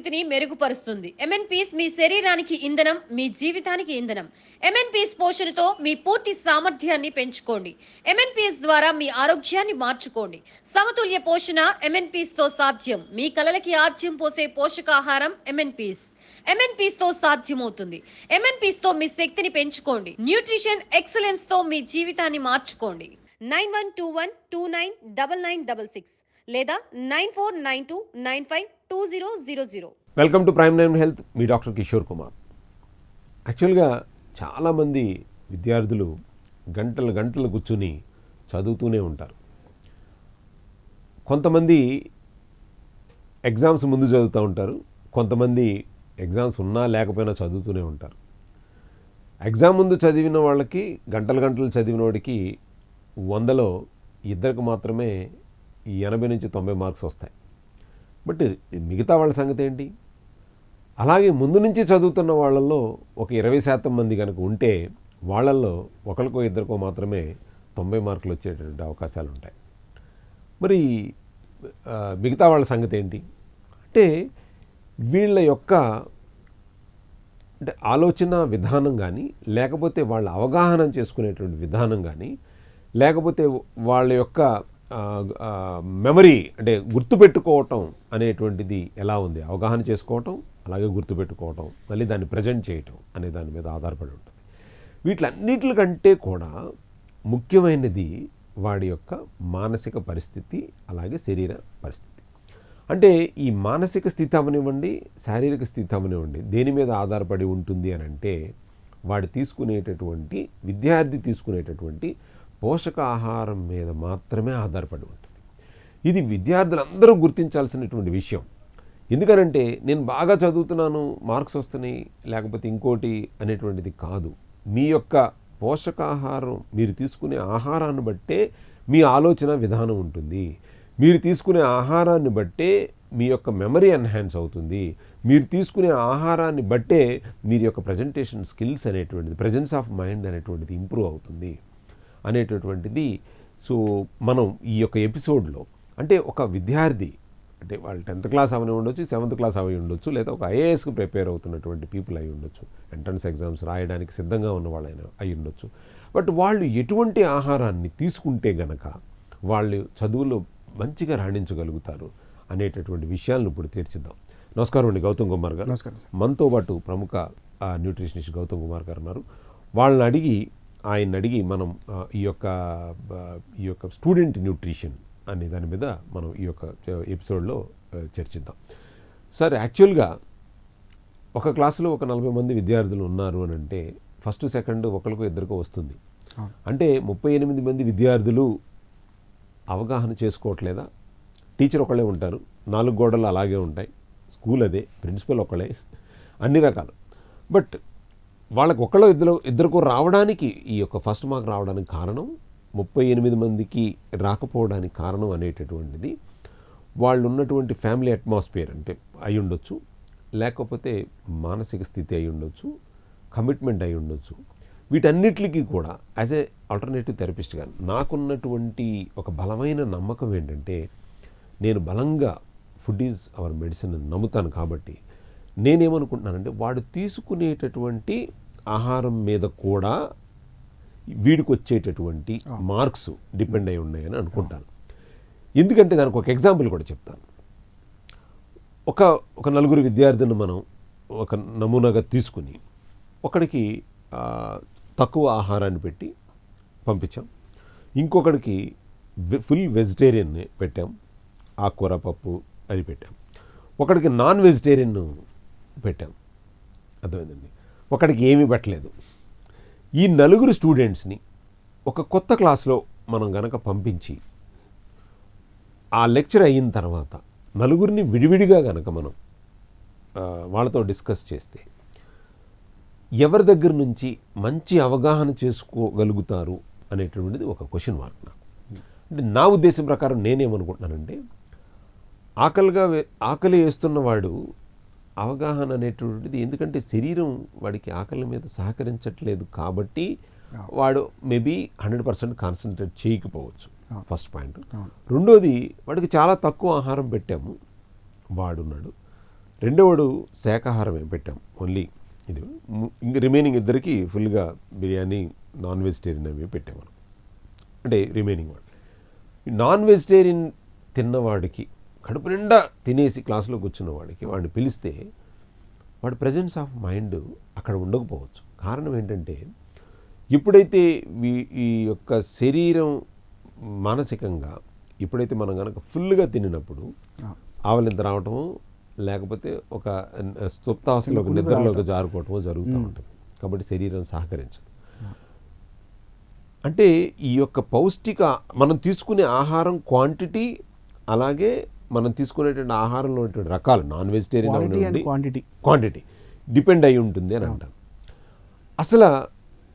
పరిస్థితిని మెరుగుపరుస్తుంది. ఎంఎన్పీస్ మీ శరీరానికి ఇంధనం మీ జీవితానికి ఇంధనం. ఎంఎన్పీస్ పోషణతో మీ పూర్తి సామర్థ్యాన్ని పెంచుకోండి. ఎంఎన్పీస్ ద్వారా మీ ఆరోగ్యాన్ని మార్చుకోండి. సమతుల్య పోషణ ఎంఎన్పీస్తో సాధ్యం. మీ కలలకి ఆజ్యం పోసే పోషకాహారం ఎంఎన్పీస్ ఎంఎన్పీస్తో సాధ్యమవుతుంది. ఎంఎన్పీస్తో మీ శక్తిని పెంచుకోండి. న్యూట్రిషన్ ఎక్సలెన్స్తో మీ జీవితాన్ని మార్చుకోండి. Nine one two one two nine double nine double six. లేదా nine four nine two nine five two zero zero zero. Welcome to prime nine health me doctor Kishore Kumar. యాక్చువల్గా చాలామంది విద్యార్థులు గంటలు గంటలు కూర్చుని చదువుతూనే ఉంటారు. కొంతమంది ఎగ్జామ్స్ ముందు చదువుతూ ఉంటారు. కొంతమంది ఎగ్జామ్స్ ఉన్నా లేకపోయినా చదువుతూనే ఉంటారు. ఎగ్జామ్ ముందు చదివిన వాళ్ళకి గంటలు గంటలు చదివిన వాడికి వందలో ఇద్దరికి మాత్రమే ఎనభై నుంచి తొంభై మార్క్స్ వస్తాయి. బట్ మిగతా వాళ్ళ సంగతి ఏంటి? అలాగే ముందు నుంచి చదువుతున్న వాళ్ళల్లో ఒక ఇరవై శాతం మంది కనుక ఉంటే వాళ్ళల్లో ఒకరికో ఇద్దరికో మాత్రమే తొంభై మార్కులు వచ్చేటటువంటి అవకాశాలు ఉంటాయి. మరి మిగతా వాళ్ళ సంగతి ఏంటి? అంటే వీళ్ళ యొక్క అంటే ఆలోచన విధానం కానీ లేకపోతే వాళ్ళ అవగాహన చేసుకునేటువంటి విధానం కానీ లేకపోతే వాళ్ళ యొక్క మెమరీ అంటే గుర్తుపెట్టుకోవటం అనేటువంటిది ఎలా ఉంది? అవగాహన చేసుకోవటం అలాగే గుర్తుపెట్టుకోవటం మళ్ళీ దాన్ని ప్రజెంట్ చేయటం అనే దాని మీద ఆధారపడి ఉంటుంది. వీటిలన్నిటికంటే కూడా ముఖ్యమైనది వాడి యొక్క మానసిక పరిస్థితి అలాగే శరీర పరిస్థితి. అంటే ఈ మానసిక స్థితి అవనివ్వండి శారీరక స్థితి అవనివ్వండి దేని మీద ఆధారపడి ఉంటుంది అని అంటే వాడు తీసుకునేటటువంటి విద్యార్థి తీసుకునేటటువంటి పోషకాహారం మీద మాత్రమే ఆధారపడి ఉంటుంది. ఇది విద్యార్థులందరూ గుర్తించాల్సినటువంటి విషయం. ఎందుకనంటే నేను బాగా చదువుతున్నాను మార్క్స్ వస్తున్నాయి లేకపోతే ఇంకోటి అనేటువంటిది కాదు. మీ యొక్క పోషకాహారం మీరు తీసుకునే ఆహారాన్ని బట్టే మీ ఆలోచన విధానం ఉంటుంది. మీరు తీసుకునే ఆహారాన్ని బట్టే మీ యొక్క మెమరీ ఎన్హాన్స్ అవుతుంది. మీరు తీసుకునే ఆహారాన్ని బట్టే మీరు యొక్క ప్రజెంటేషన్ స్కిల్స్ అనేటువంటిది ప్రజెన్స్ ఆఫ్ మైండ్ అనేటువంటిది ఇంప్రూవ్ అవుతుంది. అనేటటువంటిది. సో మనం ఈ యొక్క ఎపిసోడ్లో అంటే ఒక విద్యార్థి అంటే వాళ్ళు టెన్త్ క్లాస్ అవని ఉండొచ్చు సెవెంత్ క్లాస్ అవి ఉండొచ్చు లేదా ఒక ఐఏఎస్కి ప్రిపేర్ అవుతున్నటువంటి పీపుల్ అయి ఉండొచ్చు. ఎంట్రన్స్ ఎగ్జామ్స్ రాయడానికి సిద్ధంగా ఉన్న వాళ్ళైనా అయి ఉండొచ్చు. బట్ వాళ్ళు ఎటువంటి ఆహారాన్ని తీసుకుంటే గనక వాళ్ళు చదువులో మంచిగా రాణించగలుగుతారు అనేటటువంటి విషయాలను ఇప్పుడు తీర్చిద్దాం. నమస్కారం అండి గౌతమ్ కుమార్ గారు. నమస్కారం. మనతో పాటు ప్రముఖ న్యూట్రిషనిస్ట్ గౌతమ్ కుమార్ గారు ఉన్నారు. వాళ్ళని అడిగి ఆయన అడిగి మనం ఈ యొక్క ఈ యొక్క స్టూడెంట్ న్యూట్రిషన్ అనే దాని మీద మనం ఈ యొక్క ఎపిసోడ్లో చర్చిద్దాం. సార్ యాక్చువల్గా ఒక క్లాసులో ఒక నలభై మంది విద్యార్థులు ఉన్నారు అని అంటే ఫస్ట్ సెకండ్ ఒకరికో ఇద్దరికో వస్తుంది. అంటే ముప్పై ఎనిమిది మంది విద్యార్థులు అవగాహన చేసుకోవట్లేదా? టీచర్ ఒకళ్ళే ఉంటారు నాలుగు గోడలు అలాగే ఉంటాయి స్కూల్ అదే ప్రిన్సిపల్ ఒకళ్ళే అన్ని రకాలు. బట్ వాళ్ళకి ఒకళ్ళు ఇద్దరు ఇద్దరుకు రావడానికి ఈ యొక్క ఫస్ట్ మార్క్ రావడానికి కారణం ముప్పై ఎనిమిది మందికి రాకపోవడానికి కారణం అనేటటువంటిది. వాళ్ళు ఉన్నటువంటి ఫ్యామిలీ అట్మాస్ఫియర్ అంటే అయి ఉండొచ్చు లేకపోతే మానసిక స్థితి అయి ఉండొచ్చు కమిట్మెంట్ అయి ఉండొచ్చు. వీటన్నిటికీ కూడా యాజ్ ఏ ఆల్టర్నేటివ్ థెరపిస్ట్గా నాకున్నటువంటి ఒక బలమైన నమ్మకం ఏంటంటే నేను బలంగా ఫుడ్ ఈజ్ అవర్ మెడిసిన్ అని నమ్ముతాను కాబట్టి నేనేమనుకుంటున్నానంటే వాడు తీసుకునేటటువంటి ఆహారం మీద కూడా వీడికి వచ్చేటటువంటి మార్క్స్ డిపెండ్ అయి ఉన్నాయని అనుకుంటాను. ఎందుకంటే దానికి ఒక ఎగ్జాంపుల్ కూడా చెప్తాను. ఒక ఒక నలుగురు విద్యార్థులను మనం ఒక నమూనాగా తీసుకుని ఒకడికి తక్కువ ఆహారాన్ని పెట్టి పంపించాం. ఇంకొకడికి ఫుల్ వెజిటేరియన్ పెట్టాం. ఆకుకూర పప్పు అది పెట్టాం. ఒకడికి నాన్ వెజిటేరియన్ పెట్టాం. అర్థమైందండి? ఒకడికి ఏమి పెట్టలేదు. ఈ నలుగురు స్టూడెంట్స్ని ఒక కొత్త క్లాస్లో మనం గనక పంపించి ఆ లెక్చర్ అయిన తర్వాత నలుగురిని విడివిడిగా గనక మనం వాళ్ళతో డిస్కస్ చేస్తే ఎవరి దగ్గర నుంచి మంచి అవగాహన చేసుకోగలుగుతారు అనేటువంటిది ఒక క్వశ్చన్ మార్క్ నాకు. అంటే నా ఉద్దేశం ప్రకారం నేనేమనుకుంటున్నానంటే ఆకలిగా వే- ఆకలి వేస్తున్న వాడు అవగాహన అనేటువంటిది ఎందుకంటే శరీరం వాడికి ఆకలి మీద సహకరించట్లేదు కాబట్టి వాడు మేబీ హండ్రెడ్ పర్సెంట్ కాన్సన్ట్రేట్ చేయకపోవచ్చు. First point. రెండోది వాడికి చాలా తక్కువ ఆహారం పెట్టాము. వాడున్నాడు. రెండోవాడు శాకాహారమే పెట్టాం ఓన్లీ ఇది ఇంక రిమైనింగ్ ఇద్దరికి ఫుల్గా బిర్యానీ నాన్ వెజిటేరియన్ అవి పెట్టాం మనం. అంటే రిమైనింగ్ వాడు. నాన్ వెజిటేరియన్ తిన్నవాడికి కడుపు నిండా తినేసి క్లాసులో కూర్చున్న వాడికి వాడిని పిలిస్తే వాడి ప్రజెన్స్ ఆఫ్ మైండ్ అక్కడ ఉండకపోవచ్చు. కారణం ఏంటంటే ఎప్పుడైతే ఈ- యొక్క శరీరం మానసికంగా ఎప్పుడైతే మనం కనుక ఫుల్గా తినినప్పుడు ఆవలింత రావటము లేకపోతే ఒక సుప్తావస్థలో ఒక నిద్రలోకి జారుకోవటము జరుగుతూ ఉంటుంది. కాబట్టి శరీరం సహకరించదు. అంటే ఈ యొక్క పౌష్టిక మనం తీసుకునే ఆహారం క్వాంటిటీ అలాగే మనం తీసుకునేటువంటి ఆహారంలో ఉన్నటువంటి రకాలు నాన్ వెజిటేరియన్ అవనివ్వండి క్వాంటిటీ క్వాంటిటీ డిపెండ్ అయి ఉంటుంది అని అంటాం. అసలు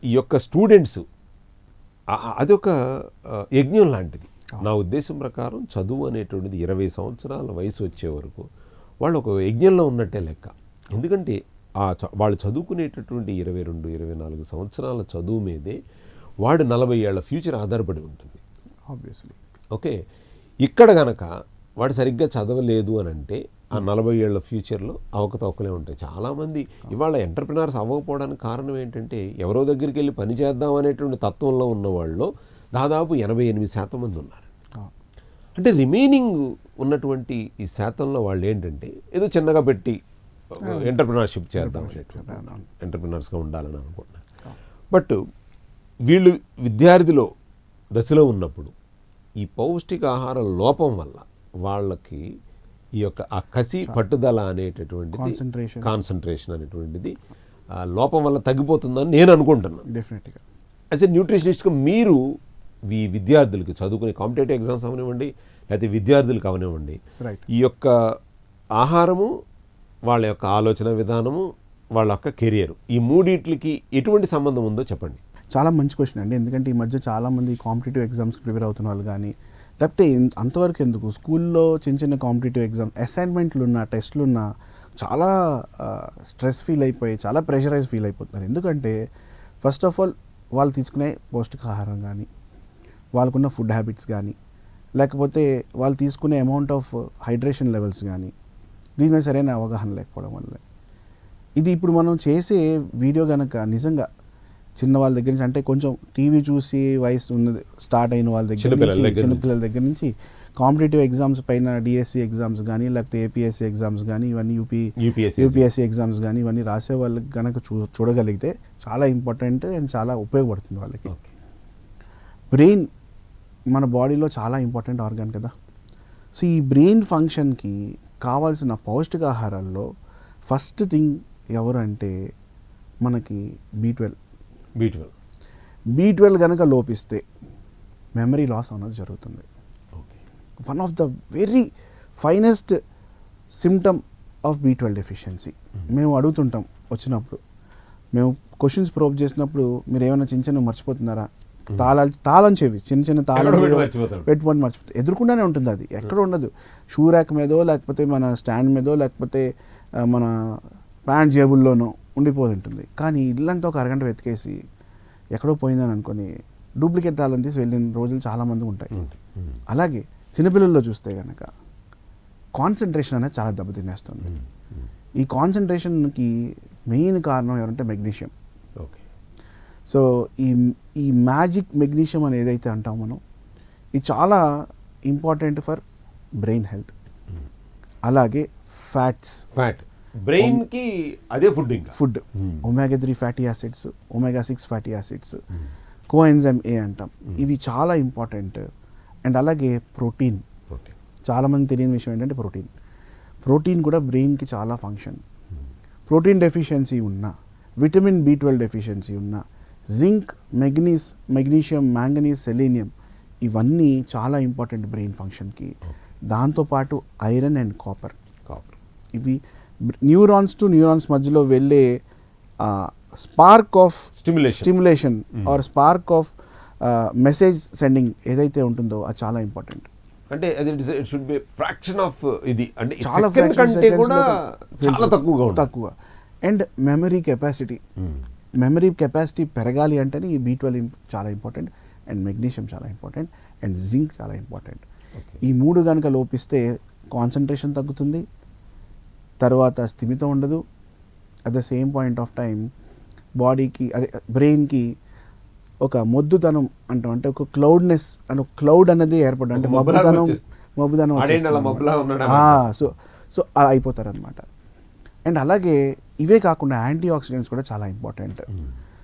ఈ యొక్క స్టూడెంట్స్ అదొక యజ్ఞం లాంటిది. నా ఉద్దేశం ప్రకారం చదువు అనేటువంటిది ఇరవై సంవత్సరాల వయసు వచ్చే వరకు వాళ్ళు ఒక యజ్ఞంలో ఉన్నట్టే లెక్క. ఎందుకంటే ఆ వాళ్ళు చదువుకునేటటువంటి ఇరవై రెండు ఇరవై నాలుగు సంవత్సరాల చదువు మీదే వాడు నలభై ఏళ్ళ ఫ్యూచర్ ఆధారపడి ఉంటుంది. Obviously okay? ఇక్కడ గనక వాడు సరిగ్గా చదవలేదు అని అంటే ఆ నలభై ఏళ్ళ ఫ్యూచర్లో అవకతవకలే ఉంటాయి. చాలామంది ఇవాళ ఎంటర్ప్రినర్స్ అవ్వకపోవడానికి కారణం ఏంటంటే ఎవరో దగ్గరికి వెళ్ళి పని చేద్దాం అనేటువంటి తత్వంలో ఉన్న వాళ్ళు దాదాపు ఎనభై ఎనిమిది శాతం మంది ఉన్నారు. అంటే రిమైనింగ్ ఉన్నటువంటి ఈ శాతంలో వాళ్ళు ఏంటంటే ఏదో చిన్నగా పెట్టి ఎంటర్ప్రినర్షిప్ చేద్దాం అనేటువంటి ఎంటర్ప్రినర్స్గా ఉండాలని అనుకుంటున్నారు. బట్ వీళ్ళు విద్యార్థిలో దశలో ఉన్నప్పుడు ఈ పౌష్టికాహార లోపం వల్ల వాళ్ళకి ఈ యొక్క ఆ కసి పట్టుదల అనేటటువంటిది Concentration. కాన్సన్ట్రేషన్ అనేటువంటిది లోపం వల్ల తగ్గిపోతుందని నేను అనుకుంటున్నాను డెఫినెట్గా యాజ్ ఎ న్యూట్రిషనిస్ట్గా మీరు ఈ విద్యార్థులకి చదువుకునే కాంపిటేటివ్ ఎగ్జామ్స్ అవనివ్వండి లేకపోతే విద్యార్థులకు అవనివ్వండి. ఈ యొక్క ఆహారము వాళ్ళ యొక్క ఆలోచన విధానము వాళ్ళ యొక్క కెరియర్ ఈ మూడిట్లకి ఎటువంటి సంబంధం ఉందో చెప్పండి. చాలా మంచి క్వశ్చన్ అండి. ఎందుకంటే ఈ మధ్య చాలామంది కాంపిటేటివ్ ఎగ్జామ్స్కి ప్రిపేర్ అవుతున్న వాళ్ళు కానీ లేకపోతే అంతవరకు ఎందుకు? స్కూల్లో చిన్న చిన్న కాంపిటేటివ్ ఎగ్జామ్ అసైన్మెంట్లు ఉన్న టెస్ట్లు ఉన్న చాలా స్ట్రెస్ ఫీల్ అయిపోయి చాలా ప్రెషరైజ్ ఫీల్ అయిపోతున్నారు. ఎందుకంటే ఫస్ట్ ఆఫ్ ఆల్ వాళ్ళు తీసుకునే పౌష్టికాహారం కానీ వాళ్ళకున్న ఫుడ్ హ్యాబిట్స్ కానీ లేకపోతే వాళ్ళు తీసుకునే అమౌంట్ ఆఫ్ హైడ్రేషన్ లెవెల్స్ కానీ దీని మీద సరైన అవగాహన లేకపోవడం వల్ల. ఇది ఇప్పుడు మనం చేసే వీడియో కనుక నిజంగా చిన్న వాళ్ళ దగ్గర నుంచి అంటే కొంచెం టీవీ చూసి వయసు ఉన్నది స్టార్ట్ అయిన వాళ్ళ దగ్గర నుంచి దగ్గర నుంచి. చిన్నపిల్లల దగ్గర నుంచి కాంపిటేటివ్ ఎగ్జామ్స్ పైన డిఎస్సి ఎగ్జామ్స్ కానీ లేకపోతే ఏపీఎస్సి ఎగ్జామ్స్ కానీ ఇవన్నీ యూపీ యూపీఎస్సి ఎగ్జామ్స్. కానీ ఇవన్నీ రాసే వాళ్ళకి కనుక చూ చూడగలిగితే చాలా ఇంపార్టెంట్ అండ్ చాలా ఉపయోగపడుతుంది వాళ్ళకి. బ్రెయిన్ మన బాడీలో చాలా ఇంపార్టెంట్ ఆర్గాన్ కదా. సో ఈ బ్రెయిన్ ఫంక్షన్కి కావాల్సిన పౌష్టికాహారాల్లో ఫస్ట్ థింగ్ ఎవరు అంటే మనకి B twelve. B twelve B twelve కనుక లోపిస్తే మెమరీ లాస్ అన్నది జరుగుతుంది. Okay one of the very finest symptom of B twelve deficiency మేము అడుగుతుంటాం వచ్చినప్పుడు. మేము క్వశ్చన్స్ ప్రోప్ చేసినప్పుడు మీరు ఏమైనా చిన్న చిన్న మర్చిపోతున్నారా? తాళాలు తాళం చెవి చిన్న చిన్న తాళం ఎక్కడో పెట్టి చెవి మర్చిపోతాం. పెట్టుకొని మర్చిపోతే. ఎదురుకుండానే ఉంటుంది అది. ఎక్కడ ఉండదు. షూ ర్యాక్ మీదో లేకపోతే మన స్టాండ్ మీదో లేకపోతే మన ప్యాంట్ జేబుల్లోనో ఉండిపోతుంటుంది. కానీ ఇల్లంతా ఒక అరగంట వెతికేసి ఎక్కడో పోయిందని అనుకొని డూప్లికేట్ తాళం తీసి వెళ్ళిన రోజులు చాలామంది ఉంటాయి. అలాగే చిన్నపిల్లల్లో చూస్తే కనుక కాన్సన్ట్రేషన్ అనేది చాలా దెబ్బతినేస్తుంది. ఈ కాన్సన్ట్రేషన్కి మెయిన్ కారణం ఎవరంటే మెగ్నీషియం. ఓకే. సో ఈ ఈ మ్యాజిక్ మెగ్నీషియం అని ఏదైతే అంటాం మనం ఇది చాలా ఇంపార్టెంట్ ఫర్ బ్రెయిన్ హెల్త్. అలాగే ఫ్యాట్స్. ఫ్యాట్. బ్రెయిన్కి అదే ఫుడ్ ఇంకా. Food omega three fatty acids omega six fatty acids coenzyme A అంటాం. ఇవి చాలా ఇంపార్టెంట్ అండ్ అలాగే ప్రోటీన్ ప్రోటీన్ చాలామంది తెలియని విషయం ఏంటంటే ప్రోటీన్ ప్రోటీన్ కూడా బ్రెయిన్కి చాలా ఫంక్షన్ ప్రోటీన్ డెఫిషియన్సీ ఉన్న విటమిన్ బి ట్వెల్వ్ డెఫిషియన్సీ ఉన్న జింక్ మెగ్నీస్ మెగ్నీషియం మ్యాంగనీస్ సెలీనియం ఇవన్నీ చాలా ఇంపార్టెంట్ బ్రెయిన్ ఫంక్షన్కి దాంతోపాటు ఐరన్ అండ్ కాపర్ కాపర్ ఇవి న్యూరాన్స్ టు న్యూరాన్స్ మధ్యలో వెళ్ళే spark of stimulation stimulation or spark of message sending ఏదైతే ఉంటుందో అది చాలా ఇంపార్టెంట్ అంటే అది it should be fraction of ఇది. అంటే చాలా కంటే కూడా చాలా తక్కువగా తక్కువ. And memory capacity. Memory capacity పెరగాలి అంటేనే ఈ బీ ట్వెల్వ్ చాలా ఇంపార్టెంట్ అండ్ మెగ్నీషియం చాలా ఇంపార్టెంట్ అండ్ జింక్ చాలా ఇంపార్టెంట్. ఈ మూడు కనుక లోపిస్తే కాన్సన్ట్రేషన్ తగ్గుతుంది. తర్వాత స్థిమితం ఉండదు. At the same point of time బాడీకి అదే బ్రెయిన్కి ఒక మొద్దుతనం అంటాం. అంటే ఒక క్లౌడ్నెస్ అని క్లౌడ్ అనేది ఏర్పడడం అంటే మబ్బుతనం. మబ్బుతనం సో సో అలా అయిపోతారు అనమాట అండ్ అలాగే ఇవే కాకుండా యాంటీ ఆక్సిడెంట్స్ కూడా చాలా ఇంపార్టెంట్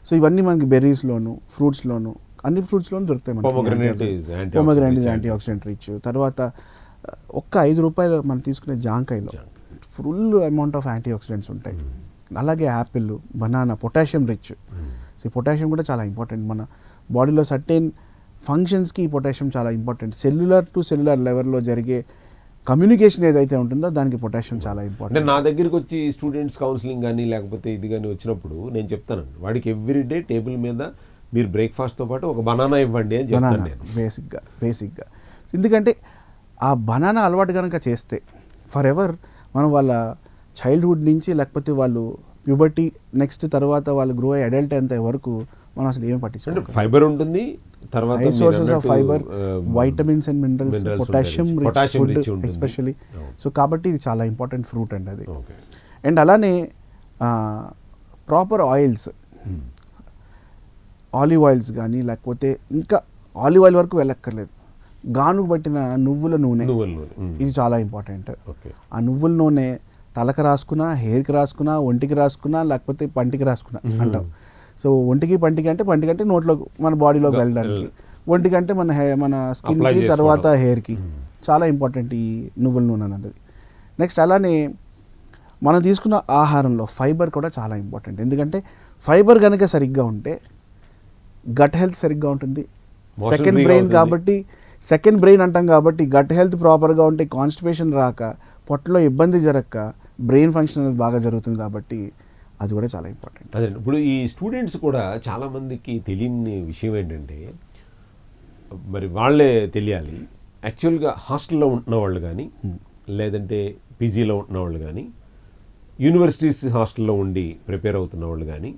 సో ఇవన్నీ మనకి బెర్రీస్లోను ఫ్రూట్స్లోను అన్ని ఫ్రూట్స్లోనూ దొరుకుతాయి antioxidant pomegranate. Antioxidant rich తర్వాత ఒక్క ఐదు రూపాయలు మనం తీసుకునే జాంకాయలో full amount of antioxidants ఉంటాయి అలాగే apple banana potassium rich. So ఈ పొటాషియం కూడా చాలా ఇంపార్టెంట్. మన బాడీలో సర్టెన్ ఫంక్షన్స్కి ఈ పొటాషియం చాలా ఇంపార్టెంట్. సెల్యులర్ టు సెల్యులర్ లెవెల్లో జరిగే కమ్యూనికేషన్ ఏదైతే ఉంటుందో దానికి పొటాషియం చాలా అంటే ఇంపార్టెంట్ నా దగ్గరికి వచ్చి స్టూడెంట్స్ కౌన్సిలింగ్ కానీ లేకపోతే ఇది కానీ వచ్చినప్పుడు నేను చెప్తానండి. వాడికి ఎవ్రీ డే టేబుల్ మీద మీరు బ్రేక్ఫాస్ట్తో పాటు ఒక బనానా ఇవ్వండి అని చెప్తాను నేను. బేసిక్గా బేసిక్గా. ఎందుకంటే ఆ బనానా అలవాటు కనుక చేస్తే ఫర్ ఎవర్ మనం వాళ్ళ చైల్డ్హుడ్ నుంచి లేకపోతే వాళ్ళు ప్యూబర్టీ నెక్స్ట్ తర్వాత వాళ్ళు గ్రో అయ్యి అడల్ట్ అయ్యేంత వరకు మనం అసలు ఏమి అంటే పట్టించుకోం ఫైబర్ ఉంటుంది తర్వాత sources of fibre vitamins and minerals potassium food అవును. సో కాబట్టి ఇది చాలా ఇంపార్టెంట్ ఫ్రూట్ అండి అది. అండ్ అలానే ప్రాపర్ ఆయిల్స్ ఆలివ్ ఆయిల్స్ కానీ లేకపోతే ఇంకా ఆలివ్ ఆయిల్ వరకు వెళ్ళక్కర్లేదు. గానుగు పట్టిన నువ్వుల నూనె. ఇది చాలా ఇంపార్టెంట్ ఆ నువ్వుల నూనె తలకు రాసుకున్నా హెయిర్కి రాసుకున్నా ఒంటికి రాసుకున్నా లేకపోతే పంటికి రాసుకున్నా అంటాం. సో ఒంటికి పంటికి అంటే పంటికి అంటే నోట్లో మన బాడీలోకి వెళ్ళడానికి. ఒంటికి అంటే మన హె మన స్కిన్కి తర్వాత. హెయిర్కి. చాలా ఇంపార్టెంట్ ఈ నువ్వుల నూనె అన్నది. నెక్స్ట్ అలానే మనం తీసుకున్న ఆహారంలో ఫైబర్ కూడా చాలా ఇంపార్టెంట్ ఎందుకంటే ఫైబర్ కనుక సరిగ్గా ఉంటే గట్ హెల్త్ సరిగ్గా ఉంటుంది. Second brain. కాబట్టి సెకండ్ బ్రెయిన్ అంటాం కాబట్టి గట్ హెల్త్ ప్రాపర్గా ఉంటే కాన్స్టిపేషన్ రాక పొట్టలో ఇబ్బంది జరగక బ్రెయిన్ ఫంక్షన్ అనేది బాగా జరుగుతుంది కాబట్టి అది కూడా చాలా ఇంపార్టెంట్ అదే ఇప్పుడు ఈ స్టూడెంట్స్ కూడా చాలా మందికి తెలియని విషయం ఏంటంటే మరి వాళ్ళే తెలియాలి. యాక్చువల్గా హాస్టల్లో ఉంటున్న వాళ్ళు కానీ లేదంటే పీజీలో ఉంటున్న వాళ్ళు కానీ యూనివర్సిటీస్ హాస్టల్లో ఉండి ప్రిపేర్ అవుతున్న వాళ్ళు కానీ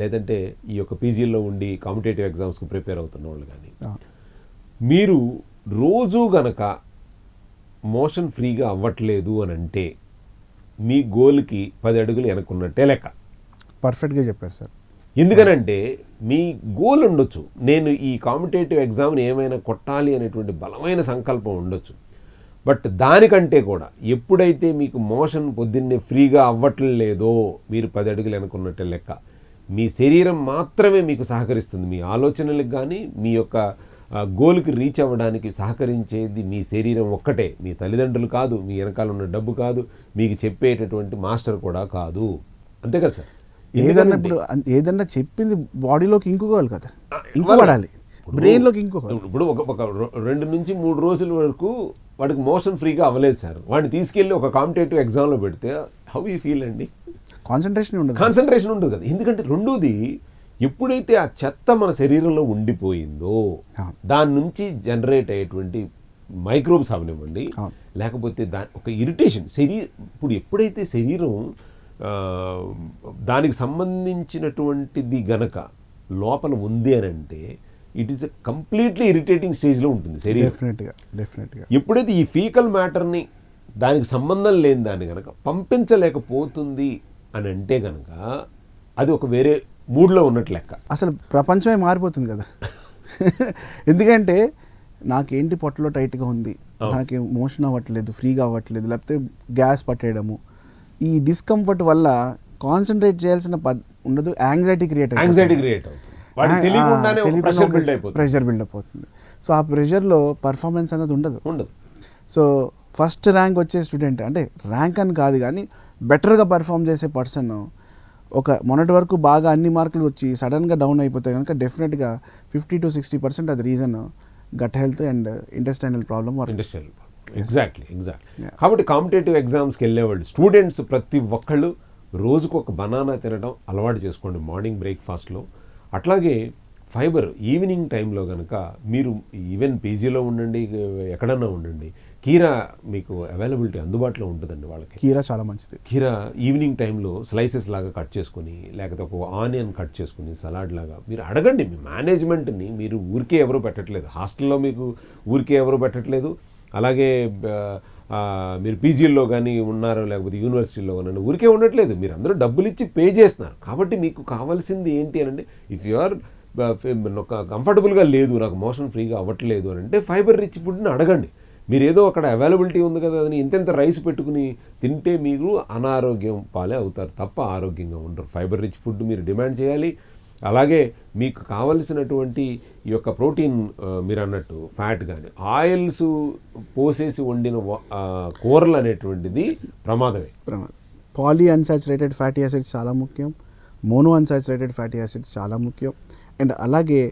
లేదంటే ఈ యొక్క పీజీలో ఉండి కాంపిటేటివ్ ఎగ్జామ్స్కి ప్రిపేర్ అవుతున్న వాళ్ళు కానీ మీరు రోజు గనక మోషన్ ఫ్రీగా అవ్వట్లేదు అని అంటే మీ గోల్కి పది అడుగులు వెనక్కున్నట్టే లెక్క. పర్ఫెక్ట్గా చెప్పారు సార్. ఎందుకనంటే మీ గోల్ ఉండొచ్చు. నేను ఈ కాంపిటేటివ్ ఎగ్జామ్ని ఏమైనా కొట్టాలి అనేటువంటి బలమైన సంకల్పం ఉండొచ్చు. బట్ దానికంటే కూడా ఎప్పుడైతే మీకు మోషన్ పొద్దున్నే ఫ్రీగా అవ్వట్లేదో మీరు పది అడుగులు వెనుకున్నట్టే లెక్క మీ శరీరం మాత్రమే మీకు సహకరిస్తుంది. మీ ఆలోచనలకు కానీ మీ యొక్క గోల్కి రీచ్ అవ్వడానికి సహకరించేది మీ శరీరం ఒక్కటే. మీ తల్లిదండ్రులు కాదు మీ వెనకాల ఉన్న డబ్బు కాదు మీకు చెప్పేటటువంటి మాస్టర్ కూడా కాదు. అంతే కదా సార్? ఏదన్నా ఇప్పుడు ఏదన్నా చెప్పింది బాడీలోకి ఇంకోవాలి కదా. ఇంకో. పడాలి. ఇప్పుడు- బ్రెయిన్లోకి ఇంకోవాలి ఇప్పుడు ఒక ఒక రెండు నుంచి మూడు రోజుల వరకు వాడికి మోషన్ ఫ్రీగా అవ్వలేదు సార్. వాడిని తీసుకెళ్ళి ఒక కాంపిటేటివ్ ఎగ్జామ్లో పెడితే హౌ యూ ఫీల్ అండి? కాన్సన్ట్రేషన్ ఉండదు. కాన్సన్ట్రేషన్ ఉండదు కదా. ఎందుకంటే రెండోది ఎప్పుడైతే ఆ చెత్త మన శరీరంలో ఉండిపోయిందో. దాని నుంచి జనరేట్ అయ్యేటువంటి మైక్రోబ్స్ అవనివ్వండి అవును. లేకపోతే దా ఒక ఇరిటేషన్ శరీర ఇప్పుడు ఎప్పుడైతే శరీరం దానికి సంబంధించినటువంటిది గనక లోపల ఉంది అని అంటే ఇట్ ఈస్ కంప్లీట్లీ ఇరిటేటింగ్ స్టేజ్లో ఉంటుంది శరీరం డెఫినెట్గా డెఫినెట్గా ఎప్పుడైతే ఈ ఫీకల్ మ్యాటర్ని దానికి సంబంధం లేని దాన్ని కనుక పంపించలేకపోతుంది అని అంటే కనుక అది ఒక వేరే మూడ్లో ఉన్నట్టు లెక్క. అసలు ప్రపంచమే మారిపోతుంది కదా. ఎందుకంటే నాకేంటి పొట్టలో టైట్గా ఉంది. నాకు మోషన్ అవ్వట్లేదు ఫ్రీగా అవ్వట్లేదు లేకపోతే గ్యాస్ పట్టేయడము. ఈ డిస్కంఫర్ట్ వల్ల కాన్సన్ట్రేట్ చేయాల్సిన ఉండదు anxiety create anxiety create pressure build up అవుతుంది సో ఆ ప్రెషర్లో పర్ఫార్మెన్స్ అనేది ఉండదు. ఉండదు. సో ఫస్ట్ ర్యాంక్ వచ్చే స్టూడెంట్ అంటే ర్యాంక్ అని కాదు కానీ బెటర్గా పర్ఫామ్ చేసే పర్సన్ ఒక మొన్నటి వరకు బాగా అన్ని మార్కులు వచ్చి సడన్గా డౌన్ అయిపోతే కనుక డెఫినెట్గా ఫిఫ్టీ టు సిక్స్టీ పర్సెంట్ అది reason gut health and intestinal problem industrial exactly exactly. కాబట్టి కాంపిటేటివ్ ఎగ్జామ్స్కి వెళ్ళేవాళ్ళు స్టూడెంట్స్ ప్రతి ఒక్కళ్ళు రోజుకు ఒక బనానా తినడం అలవాటు చేసుకోండి మార్నింగ్ బ్రేక్ఫాస్ట్లో. అట్లాగే ఫైబర్ ఈవినింగ్ టైంలో కనుక మీరు ఈవెన్ పీజీలో ఉండండి ఎక్కడన్నా ఉండండి కీరా మీకు అవైలబిలిటీ అందుబాటులో ఉంటుందండి వాళ్ళకి. కీరా చాలా మంచిది. కీరా ఈవినింగ్ టైంలో స్లైసెస్ లాగా కట్ చేసుకొని లేకపోతే ఒక ఆనియన్ కట్ చేసుకుని సలాడ్ లాగా మీరు అడగండి మీ మేనేజ్మెంట్ని మీరు ఊరికే ఎవరు పెట్టట్లేదు. హాస్టల్లో మీకు ఊరికే ఎవరు పెట్టట్లేదు. అలాగే మీరు పీజీల్లో కానీ ఉన్నారో లేకపోతే యూనివర్సిటీలో కానీ ఊరికే ఉండట్లేదు. మీరు అందరూ డబ్బులు ఇచ్చి పే చేస్తున్నారు. కాబట్టి మీకు కావాల్సింది ఏంటి అని అంటే ఇఫ్ యు ఆర్ కంఫర్టబుల్గా లేదు నాకు మోషన్ ఫ్రీగా అవ్వట్లేదు అని అంటే ఫైబర్ రిచ్ ఫుడ్ని అడగండి. మీరు ఏదో అక్కడ అవైలబిలిటీ ఉంది కదా అని ఇంతెంత రైస్ పెట్టుకుని తింటే మీరు అనారోగ్యం పాలే అవుతారు తప్ప ఆరోగ్యంగా ఉండరు. ఫైబర్ రిచ్ ఫుడ్ మీరు డిమాండ్ చేయాలి. అలాగే మీకు కావలసినటువంటి ఈ యొక్క ప్రోటీన్ మీరు అన్నట్టు ఫ్యాట్ కానీ ఆయిల్స్ పోసేసి వండిన కూరలు అనేటువంటిది ప్రమాదమే. ప్రమాదం. పాలీ అన్సాచురేటెడ్ ఫ్యాటీ యాసిడ్స్ చాలా ముఖ్యం. మోనో అన్సాచురేటెడ్ ఫ్యాటీ యాసిడ్స్ చాలా ముఖ్యం. అండ్ అలాగే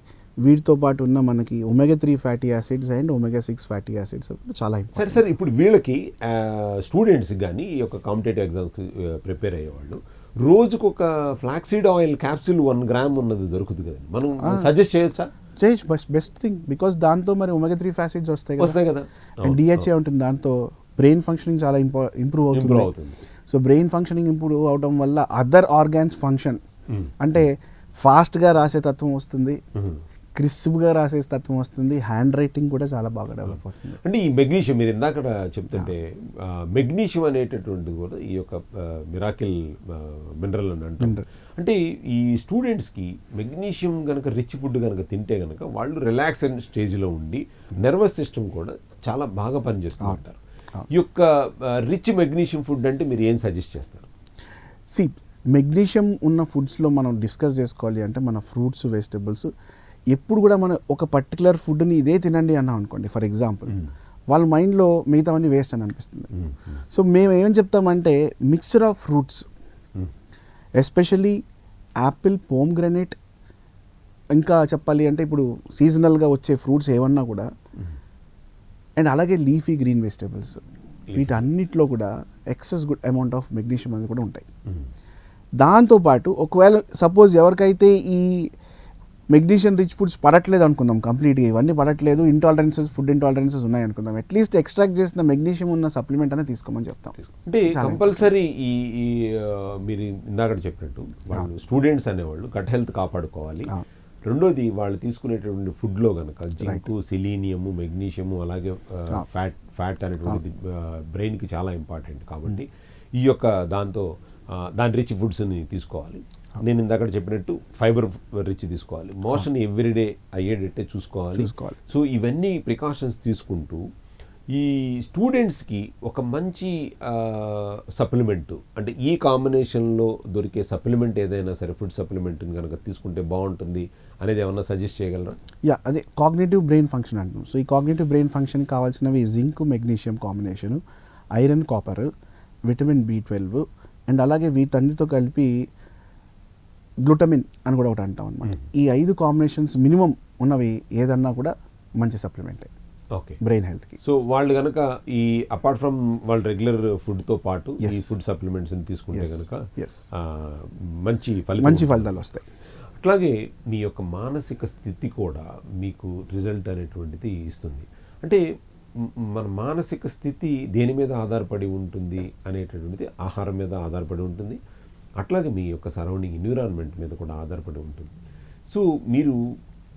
వీటితో పాటు ఉన్న మనకి omega three fatty acids and omega six fatty acids చాలా సరే సరే ఇప్పుడు వీళ్ళకి స్టూడెంట్స్కి కానీ ఈ యొక్క కాంపిటేటివ్ ఎగ్జామ్స్కి ప్రిపేర్ అయ్యేవాళ్ళు రోజుకు ఒక flaxseed oil capsule one gram ఉన్నది దొరుకుతుంది కదండి. మనం సజెస్ట్ చేయొచ్చా? జేష్ బెస్ట్ బెస్ట్ థింగ్ బికాస్ దాంతో మరి ఒమెగా త్రీ ఫ్యాసిడ్స్ వస్తాయి వస్తాయి కదా. అండ్ డిహెచ్ఏ ఉంటుంది దాంతో బ్రెయిన్ ఫంక్షనింగ్ చాలా ఇంపా ఇంప్రూవ్ అవుతుంది. అవుతుంది. సో బ్రెయిన్ ఫంక్షనింగ్ ఇంప్రూవ్ అవడం వల్ల అదర్ ఆర్గాన్స్ ఫంక్షన్. అంటే ఫాస్ట్గా రాసే తత్వం వస్తుంది. క్రిస్ప్గా రాసే తత్వం వస్తుంది. హ్యాండ్ రైటింగ్ కూడా చాలా బాగా డెవలప్ అవుతుంది. అంటే ఈ మెగ్నీషియం మీరు ఇందాక చెప్తుంటే మెగ్నీషియం అనేటటువంటిది కూడా ఈ యొక్క మిరాకిల్ మినరల్ అని అంటారు అంటే ఈ స్టూడెంట్స్కి మెగ్నీషియం కనుక రిచ్ ఫుడ్ కనుక తింటే కనుక వాళ్ళు రిలాక్స్ స్టేజ్లో ఉండి నర్వస్ సిస్టమ్ కూడా చాలా బాగా పనిచేస్తూ ఉంటారు ఈ యొక్క రిచ్ మెగ్నీషియం ఫుడ్ అంటే మీరు ఏం సజెస్ట్ చేస్తారు? సి మెగ్నీషియం ఉన్న ఫుడ్స్లో మనం డిస్కస్ చేసుకోవాలి అంటే మన ఫ్రూట్స్ వెజిటబుల్స్. ఎప్పుడు కూడా మనం ఒక పర్టికులర్ ఫుడ్ని ఇదే తినండి అన్నాం అనుకోండి ఫర్ ఎగ్జాంపుల్. వాళ్ళ మైండ్లో మిగతావన్నీ వేస్ట్ అని అనిపిస్తుంది. సో మేము ఏం చెప్తామంటే mixture of fruits. Especially apple pomegranate ఇంకా చెప్పాలి అంటే ఇప్పుడు సీజనల్గా వచ్చే ఫ్రూట్స్ ఏమన్నా కూడా. అండ్ అలాగే లీఫీ గ్రీన్ వెజిటబుల్స్. వీటన్నిటిలో కూడా excess good amount of magnesium అనేది కూడా ఉంటాయి. దాంతోపాటు ఒకవేళ సపోజ్ ఎవరికైతే ఈ మెగ్నీషియం రిచ్ ఫుడ్స్ పడట్లేదు అనుకుందాం కంప్లీట్గా ఇవన్నీ పడట్లేదు ఇంటాలరెన్సెస్ ఫుడ్ ఇంటాలరెన్సెస్ ఉన్నాయి అనుకుందాం అట్లీస్ట్ ఎక్స్ట్రాక్ట్ చేసిన మెగ్నీషియం ఉన్న సప్లిమెంట్ అనేది తీసుకోమని చెప్తాం. అంటే కంపల్సరీ ఈ ఈ మీరు ఇందాక చెప్పినట్టు వాళ్ళు స్టూడెంట్స్ అనేవాళ్ళు గట్ హెల్త్ కాపాడుకోవాలి. రెండోది వాళ్ళు తీసుకునేటువంటి ఫుడ్లో కనుక జింకు సిలీనియము మెగ్నీషియము అలాగే. ఫ్యాట్ ఫ్యాట్ అనేటువంటిది బ్రెయిన్కి చాలా ఇంపార్టెంట్ కాబట్టి ఈ యొక్క దాంతో దాని రిచ్ ఫుడ్స్ని తీసుకోవాలి. నేను ఇందాక చెప్పినట్టు ఫైబర్ రిచ్ తీసుకోవాలి. మోషన్ ఎవ్రీడే అయ్యేటట్టే చూసుకోవాలి. చూసుకోవాలి. సో ఇవన్నీ ప్రికాషన్స్ తీసుకుంటూ ఈ స్టూడెంట్స్కి ఒక మంచి సప్లిమెంట్ అంటే ఈ కాంబినేషన్లో దొరికే సప్లిమెంట్ ఏదైనా సరే ఫుడ్ సప్లిమెంట్ కనుక తీసుకుంటే బాగుంటుంది అనేది ఏమన్నా సజెస్ట్ చేయగలరా? యా అదే కాగ్నేటివ్ బ్రెయిన్ ఫంక్షన్ అంటున్నాం. సో ఈ కాగ్నేటివ్ బ్రెయిన్ ఫంక్షన్ కావాల్సినవి zinc magnesium combination iron copper vitamin B twelve and అలాగే వీటన్నిటితో కలిపి గ్లూటమిన్ అని కూడా ఒకటి అంటాం అనమాట ఈ ఐదు కాంబినేషన్స్ మినిమం ఉన్నవి ఏదన్నా కూడా మంచి సప్లిమెంటే. ఓకే. బ్రెయిన్ హెల్త్కి. సో వాళ్ళు కనుక ఈ అపార్ట్ ఫ్రమ్ వాళ్ళ రెగ్యులర్ ఫుడ్తో పాటు ఈ. ఫుడ్ సప్లిమెంట్స్ తీసుకుంటే. కనుక మంచి ఫలితం మంచి. ఫలితాలు వస్తాయి. అట్లాగే మీ యొక్క మానసిక స్థితి కూడా మీకు రిజల్ట్ అనేటువంటిది ఇస్తుంది. అంటే మన మానసిక స్థితి దేని మీద ఆధారపడి ఉంటుంది అనేటటువంటిది ఆహారం మీద ఆధారపడి ఉంటుంది. అట్లాగే మీ యొక్క సరౌండింగ్ ఎన్విరాన్మెంట్ మీద కూడా ఆధారపడి ఉంటుంది. సో మీరు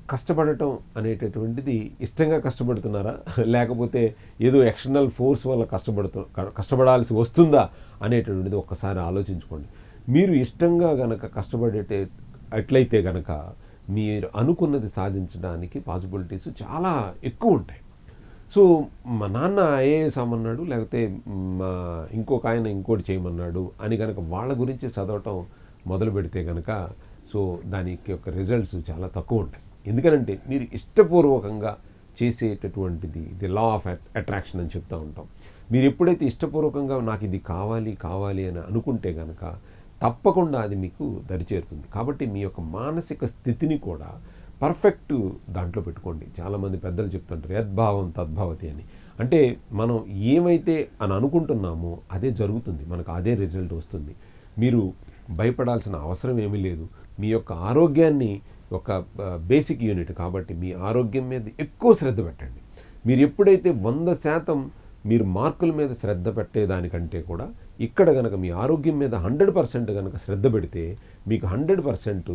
కష్టపడటం అనేటటువంటిది ఇష్టంగా కష్టపడుతున్నారా? లేకపోతే ఏదో ఎక్స్టర్నల్ ఫోర్స్ వల్ల కష్టపడుతు క- కష్టపడాల్సి వస్తుందా అనేటటువంటిది ఒక్కసారి ఆలోచించుకోండి. మీరు ఇష్టంగా గనక కష్టపడేటే అట్లయితే గనక మీరు అనుకున్నది సాధించడానికి పాసిబిలిటీస్ చాలా ఎక్కువ ఉంటాయి. సో మా నాన్న ఐఏఎస్ అమ్మన్నాడు లేకపోతే మా ఇంకొక ఆయన ఇంకోటి చేయమన్నాడు అని కనుక వాళ్ళ గురించి చదవటం మొదలు పెడితే కనుక సో దానికి యొక్క రిజల్ట్స్ చాలా తక్కువ ఉంటాయి. ఎందుకనంటే మీరు ఇష్టపూర్వకంగా చేసేటటువంటిది ది లా ఆఫ్ అట్రాక్షన్ అని చెప్తూ ఉంటాం. మీరు ఎప్పుడైతే ఇష్టపూర్వకంగా నాకు ఇది కావాలి కావాలి అని అనుకుంటే కనుక తప్పకుండా అది మీకు దరిచేరుతుంది. కాబట్టి మీ యొక్క మానసిక స్థితిని కూడా పర్ఫెక్ట్ దాంట్లో పెట్టుకోండి. చాలామంది పెద్దలు చెప్తుంటారు యద్భావం తద్భవతి అని. అంటే మనం ఏమైతే అని అనుకుంటున్నామో అదే జరుగుతుంది. మనకు అదే రిజల్ట్ వస్తుంది. మీరు భయపడాల్సిన అవసరం ఏమీ లేదు. మీ యొక్క ఆరోగ్యాన్ని ఒక బేసిక్ యూనిట్ కాబట్టి మీ ఆరోగ్యం మీద ఎక్కువ శ్రద్ధ పెట్టండి. మీరు ఎప్పుడైతే వంద శాతం మీరు మార్కుల మీద శ్రద్ధ పెట్టేదానికంటే కూడా ఇక్కడ కనుక మీ ఆరోగ్యం మీద హండ్రెడ్ పర్సెంట్ కనుక శ్రద్ధ పెడితే మీకు హండ్రెడ్ పర్సెంట్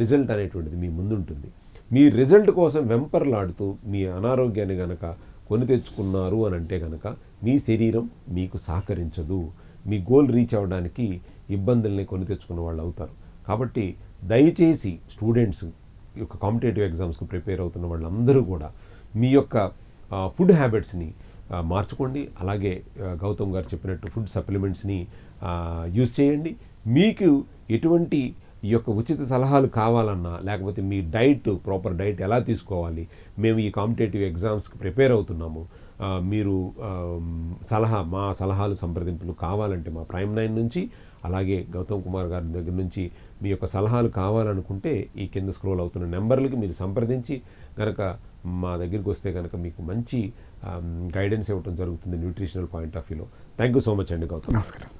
రిజల్ట్ అనేటువంటిది మీ ముందుంటుంది. మీ రిజల్ట్ కోసం వెంపర్లాడుతూ మీ అనారోగ్యాన్ని గనక కొని తెచ్చుకున్నారు అని అంటే కనుక మీ శరీరం మీకు సహకరించదు. మీ గోల్ రీచ్ అవ్వడానికి ఇబ్బందుల్ని కొని తెచ్చుకున్న వాళ్ళు అవుతారు. కాబట్టి దయచేసి స్టూడెంట్స్ యొక్క కాంపిటేటివ్ ఎగ్జామ్స్కి ప్రిపేర్ అవుతున్న వాళ్ళందరూ కూడా మీ యొక్క ఫుడ్ హ్యాబిట్స్ని మార్చుకోండి. అలాగే గౌతమ్ గారు చెప్పినట్టు ఫుడ్ సప్లిమెంట్స్ని యూజ్ చేయండి. మీకు ఎటువంటి ఈ యొక్క ఉచిత సలహాలు కావాలన్నా లేకపోతే మీ డైట్ ప్రాపర్ డైట్ ఎలా తీసుకోవాలి మేము ఈ కాంపిటేటివ్ ఎగ్జామ్స్కి ప్రిపేర్ అవుతున్నాము మీరు సలహా మా సలహాలు సంప్రదింపులు కావాలంటే మా ప్రైమ్ నైన్ నుంచి అలాగే గౌతమ్ కుమార్ గారి దగ్గర నుంచి మీ యొక్క సలహాలు కావాలనుకుంటే ఈ కింద స్క్రోల్ అవుతున్న నెంబర్లకి మీరు సంప్రదించి కనుక మా దగ్గరికి వస్తే కనుక మీకు మంచి గైడెన్స్ ఇవ్వడం జరుగుతుంది న్యూట్రిషనల్ పాయింట్ ఆఫ్ వ్యూలో. థ్యాంక్ యూ సో మచ్ అండి గౌతమ్. నమస్కారం.